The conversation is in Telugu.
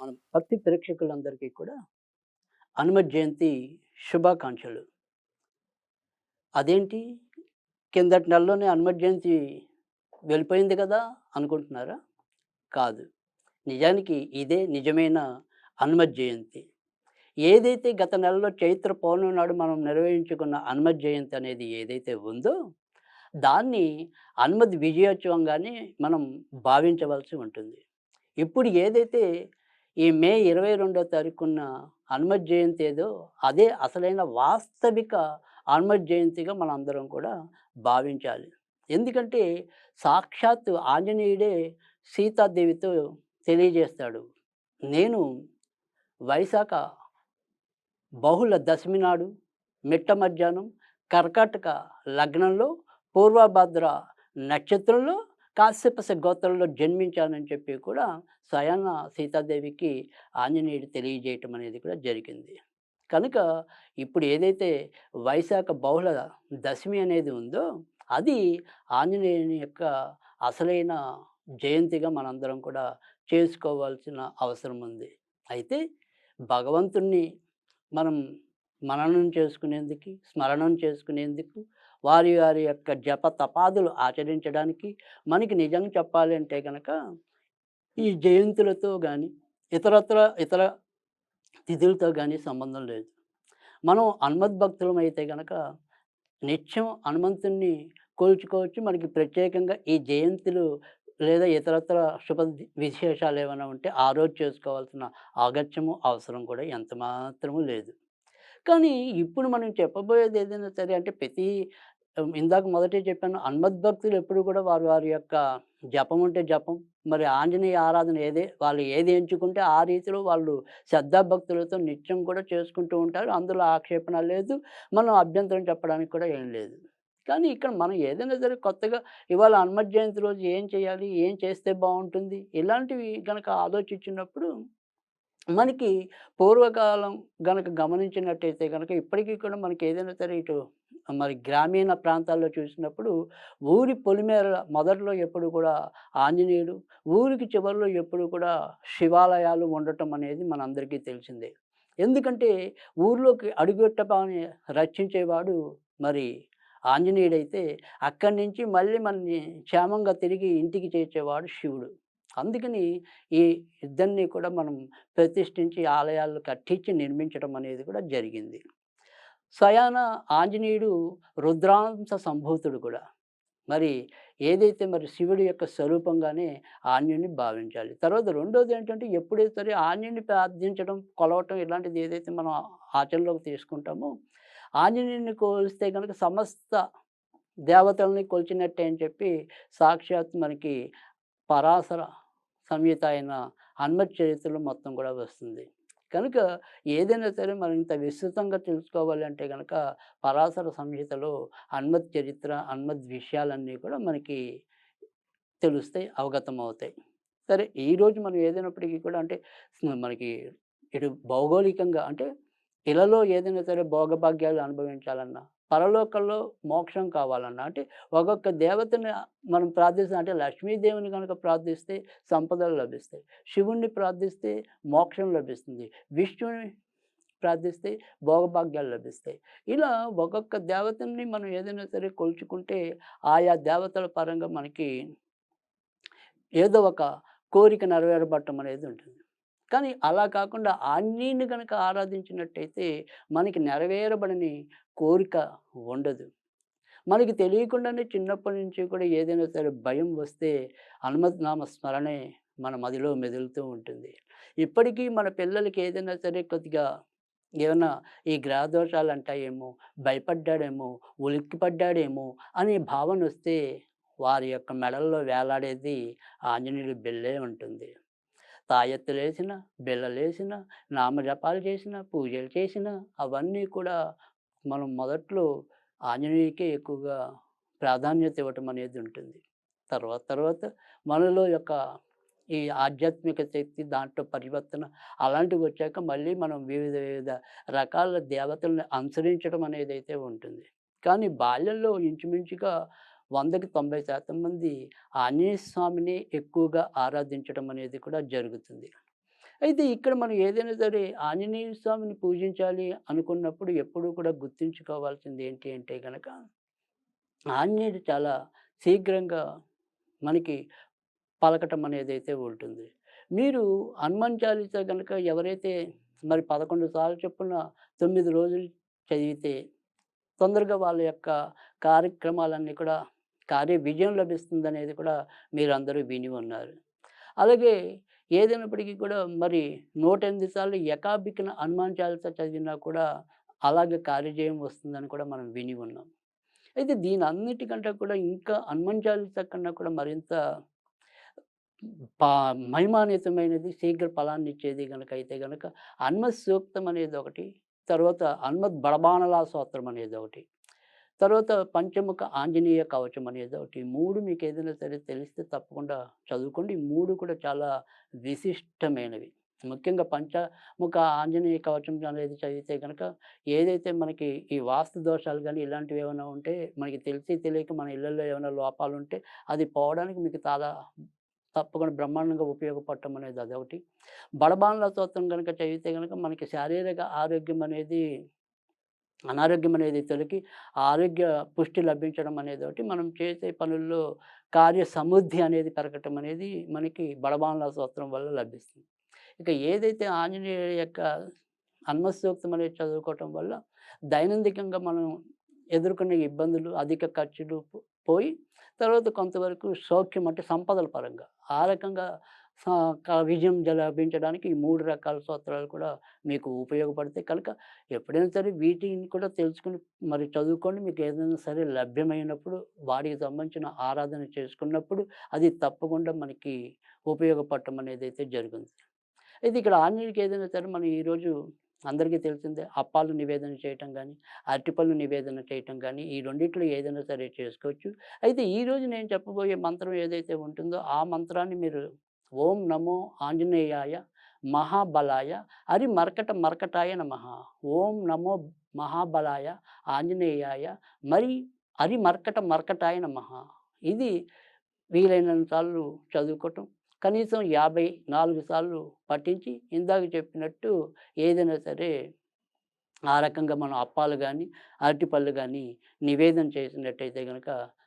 మన భక్తి ప్రేక్షకులందరికీ కూడా హనుమ జయంతి శుభాకాంక్షలు. అదేంటి? కిందటి నెలలోనే హనుమ జయంతి వెళ్ళిపోయింది కదా అనుకుంటున్నారా? కాదు. నిజానికి ఇదే నిజమైన హనుమ జయంతి. ఏదైతే గత నెలలో చైత్ర పౌర్ణమి నాడు మనం నిర్వహించుకున్న హనుమ జయంతి అనేది ఏదైతే ఉందో దాన్ని హనుమతి విజయోత్సవంగానే మనం భావించవలసి ఉంటుంది. ఇప్పుడు ఏదైతే ఈ మే ఇరవై రెండో తారీఖున హనుమత్ జయంతి ఏదో అదే అసలైన వాస్తవిక హనుమత్ జయంతిగా మనందరం కూడా భావించాలి. ఎందుకంటే సాక్షాత్ ఆంజనేయుడే సీతాదేవితో తెలియజేస్తాడు. నేను వైశాఖ బహుళ దశమి నాడు మిట్ట మధ్యాహ్నం కర్కాటక లగ్నంలో పూర్వభద్ర నక్షత్రంలో కాశ్యపస గోత్రంలో జన్మించానని చెప్పి కూడా స్వయంగా సీతాదేవికి ఆంజనేయుడు తెలియజేయటం అనేది కూడా జరిగింది. కనుక ఇప్పుడు ఏదైతే వైశాఖ బహుళ దశమి అనేది ఉందో అది ఆంజనేయుని యొక్క అసలైన జయంతిగా మనందరం కూడా చేసుకోవాల్సిన అవసరం ఉంది. అయితే భగవంతుణ్ణి మనం మననం చేసుకునేందుకు స్మరణం చేసుకునేందుకు వారి వారి యొక్క జప తపాదులు ఆచరించడానికి మనకి నిజంగా చెప్పాలి అంటే కనుక ఈ జయంతులతో కానీ ఇతరత్ర ఇతర తిథులతో కానీ సంబంధం లేదు. మనం హనుమద్ భక్తులం అయితే కనుక నిత్యం హనుమంతుణ్ణి కోల్చుకోవచ్చు. మనకి ప్రత్యేకంగా ఈ జయంతులు లేదా ఇతరత్ర శుభ విశేషాలు ఏమైనా ఉంటే ఆ రోజు చేసుకోవాల్సిన ఆగత్యము అవసరం కూడా ఎంత మాత్రము లేదు. కానీ ఇప్పుడు మనం చెప్పబోయేది ఏదైనా సరే అంటే ప్రతి ఇందాక మొదటే చెప్పాను హనుమద్ భక్తులు ఎప్పుడు కూడా వారు వారి యొక్క జపం ఉంటే జపం. మరి ఆంజనేయ ఆరాధన ఏదే వాళ్ళు ఏది ఎంచుకుంటే ఆ రీతిలో వాళ్ళు శ్రద్ధాభక్తులతో నిత్యం కూడా చేసుకుంటూ ఉంటారు. అందులో ఆక్షేపణ లేదు మనం అభ్యంతరం చెప్పడానికి కూడా ఏం లేదు. కానీ ఇక్కడ మనం ఏదైనా సరే కొత్తగా ఇవాళ హనుమత్ జయంతి రోజు ఏం చేయాలి ఏం చేస్తే బాగుంటుంది? ఇలాంటివి కనుక ఆలోచించినప్పుడు మనకి పూర్వకాలం గనక గమనించినట్టయితే కనుక ఇప్పటికీ కూడా మనకి ఏదైనా సరే ఇటు మరి గ్రామీణ ప్రాంతాల్లో చూసినప్పుడు ఊరి పొలిమేర మొదట్లో ఎప్పుడు కూడా ఆంజనేయుడు ఊరికి చివరిలో ఎప్పుడు కూడా శివాలయాలు ఉండటం అనేది మనందరికీ తెలిసిందే. ఎందుకంటే ఊర్లోకి అడుగుట్టని రక్షించేవాడు మరి ఆంజనేయుడైతే అక్కడి నుంచి మళ్ళీ మనని క్షేమంగా తిరిగి ఇంటికి చేర్చేవాడు శివుడు. అందుకని ఈ ఇద్దరిని కూడా మనం ప్రతిష్ఠించి ఆలయాలు కట్టించి నిర్మించడం అనేది కూడా జరిగింది. స్వయాన ఆంజనేయుడు రుద్రాంశ సంభూతుడు కూడా. మరి ఏదైతే మరి శివుడి యొక్క స్వరూపంగానే ఆంజనేయుని భావించాలి. తర్వాత రెండోది ఏంటంటే ఎప్పుడైతే సరే ఆంజనేయుని ప్రార్థించడం కొలవటం ఇలాంటిది ఏదైతే మనం ఆచరణలోకి తీసుకుంటామో ఆంజనేయుని కోల్స్తే కనుక సమస్త దేవతల్ని కొలిచినట్టే అని చెప్పి సాక్షాత్ మనకి పరాశర సంహిత అయిన హన్మత్ చరిత్రలో మొత్తం కూడా వస్తుంది. కనుక ఏదైనా సరే మనం ఇంత విస్తృతంగా తెలుసుకోవాలి అంటే కనుక పరాశర సంహితలో హన్మత్ చరిత్ర హన్మత్ విషయాలన్నీ కూడా మనకి తెలుస్తాయి అవగతం అవుతాయి. సరే ఈరోజు మనం ఏదైనప్పటికీ కూడా అంటే మనకి ఇటు భౌగోళికంగా అంటే ఇళ్ళలో ఏదైనా సరే భోగభాగ్యాలు అనుభవించాలన్నా పరలోకంలో మోక్షం కావాలన్నా అంటే ఒక్కొక్క దేవతని మనం ప్రార్థిస్తే అంటే లక్ష్మీదేవిని కనుక ప్రార్థిస్తే సంపదలు లభిస్తాయి. శివుణ్ణి ప్రార్థిస్తే మోక్షం లభిస్తుంది. విష్ణుని ప్రార్థిస్తే భోగభాగ్యాలు లభిస్తాయి. ఇలా ఒక్కొక్క దేవతని మనం ఏదైనా సరే కొలుచుకుంటే ఆయా దేవతల పరంగా మనకి ఏదో ఒక కోరిక నెరవేరబట్టం అనేది ఉంటుంది. కానీ అలా కాకుండా అన్నిని కనుక ఆరాధించినట్టయితే మనకి నెరవేరబడని కోరిక ఉండదు. మనకి తెలియకుండానే చిన్నప్పటి నుంచి కూడా ఏదైనా సరే భయం వస్తే హనుమత్ స్మరణే మన మదిలో మెదులుతూ ఉంటుంది. ఇప్పటికీ మన పిల్లలకి ఏదైనా సరే కొద్దిగా ఏమన్నా ఈ గ్రహదోషాలు అంటాయేమో భయపడ్డాడేమో ఉలిక్కిపడ్డాడేమో అనే భావన వస్తే వారి యొక్క మెడల్లో వేలాడేది ఆంజనేయుడి బిల్లే ఉంటుంది. తాయెత్తులేసిన వేసిన నామజపాలు చేసిన పూజలు చేసిన అవన్నీ కూడా మనం మొదట్లో ఆంజనేయకే ఎక్కువగా ప్రాధాన్యత ఇవ్వటం అనేది ఉంటుంది. తర్వాత తర్వాత మనలో యొక్క ఈ ఆధ్యాత్మిక శక్తి దాంట్లో పరివర్తన అలాంటివి వచ్చాక మళ్ళీ మనం వివిధ వివిధ రకాల దేవతలను అనుసరించడం అనేది అయితే ఉంటుంది. కానీ బాల్యంలో ఇంచుమించుగా వందకి తొంభై శాతం మంది ఆంజనేయ స్వామిని ఎక్కువగా ఆరాధించడం అనేది కూడా జరుగుతుంది. అయితే ఇక్కడ మనం ఏదైనా సరే ఆంజనేయ స్వామిని పూజించాలి అనుకున్నప్పుడు ఎప్పుడూ కూడా గుర్తుంచుకోవాల్సింది ఏంటి అంటే కనుక ఆంజనేయుడు చాలా శీఘ్రంగా మనకి పలకటం అనేది అయితే ఉంటుంది. మీరు హనుమాన్ చాలీసా కనుక ఎవరైతే మరి పదకొండు సార్లు చొప్పున తొమ్మిది రోజులు చదివితే తొందరగా వాళ్ళ యొక్క కార్యక్రమాలన్నీ కూడా కార్య విజయం లభిస్తుందనేది కూడా మీరందరూ విని ఉన్నారు. అలాగే ఏదైనప్పటికీ కూడా మరి నూట ఎనిమిది సార్లు ఏకాబికిన హనుమాన్ చాలీసా చదివినా కూడా అలాగే కార్యజయం వస్తుందని కూడా మనం విని ఉన్నాం. అయితే దీని అన్నిటికంటే కూడా ఇంకా హనుమాన్ చాలీసా కన్నా కూడా మరింత మహిమాన్వితమైనది శీఘ్ర ఫలాన్ని ఇచ్చేది గనక అయితే కనుక హనుమత్ సూక్తం అనేది ఒకటి తర్వాత హనుమత్ బడబానలా సూత్రం అనేది ఒకటి. తర్వాత పంచముఖ ఆంజనేయ కవచం అనేది ఒకటి. మూడు మీకు ఏదైనా సరే తెలిస్తే తప్పకుండా చదువుకోండి. ఈ మూడు కూడా చాలా విశిష్టమైనవి. ముఖ్యంగా పంచముఖ ఆంజనేయ కవచం అనేది చదివితే కనుక ఏదైతే మనకి ఈ వాస్తు దోషాలు కానీ ఇలాంటివి ఏమైనా ఉంటే మనకి తెలిసి తెలియక మన ఇళ్ళల్లో ఏమైనా లోపాలు ఉంటే అది పోవడానికి మీకు చాలా తప్పకుండా బ్రహ్మాండంగా ఉపయోగపడటం అనేది అదొకటి. బడబాన్ల స్తోత్రం కనుక చదివితే కనుక మనకి శారీరక ఆరోగ్యం అనేది అనారోగ్యం అనేది తొలగి ఆరోగ్య పుష్టి లభించడం అనేది ఒకటి మనం చేసే పనుల్లో కార్య సమృద్ధి అనేది పెరగటం అనేది మనకి బడబాన్ల స్తోత్రం వల్ల లభిస్తుంది. ఇక ఏదైతే ఆంజనేయ యొక్క అన్మసూక్తం అనేది చదువుకోవటం వల్ల దైనందికంగా మనం ఎదుర్కొనే ఇబ్బందులు అధిక ఖర్చులు పోయి తర్వాత కొంతవరకు సౌఖ్యం అంటే సంపదల పరంగా. ఆ రకంగా స- క- విజయం లభించడానికి ఈ మూడు రకాల సూత్రాలు కూడా మీకు ఉపయోగపడతాయి. కనుక ఎప్పుడైనా సరే వీటిని కూడా తెలుసుకుని మరి చదువుకోండి మీకు ఏదైనా సరే లభ్యమైనప్పుడు వాటికి సంబంధించిన ఆరాధన చేసుకున్నప్పుడు అది తప్పకుండా మనకి ఉపయోగపడటం అనేది అయితే జరుగుతుంది. అయితే ఇక్కడ ఆన్లైన్కి ఏదైనా సరే మనం ఈరోజు అందరికీ తెలిసిందే అప్పాలు నివేదన చేయటం కానీ అరటిపళ్ళు నివేదన చేయటం కానీ ఈ రెండిట్లో ఏదైనా సరే చేసుకోవచ్చు. అయితే ఈరోజు నేను చెప్పబోయే మంత్రం ఏదైతే ఉంటుందో ఆ మంత్రాన్ని మీరు ఓం నమో ఆంజనేయాయ మహాబలాయ హరి మర్కట మర్కటాయ నమ. ఓం నమో మహాబలాయ ఆంజనేయాయ మరి హరి మర్కట మర్కటాయ నమ. ఇది వీలైనంత సార్లు చదువుకోవటం కనీసం యాభై నాలుగు సార్లు పట్టించి ఇందాక చెప్పినట్టు ఏదైనా సరే ఆ రకంగా మనం అప్పాలు కానీ అరటిపళ్ళు కానీ నివేదన చేసినట్టయితే కనుక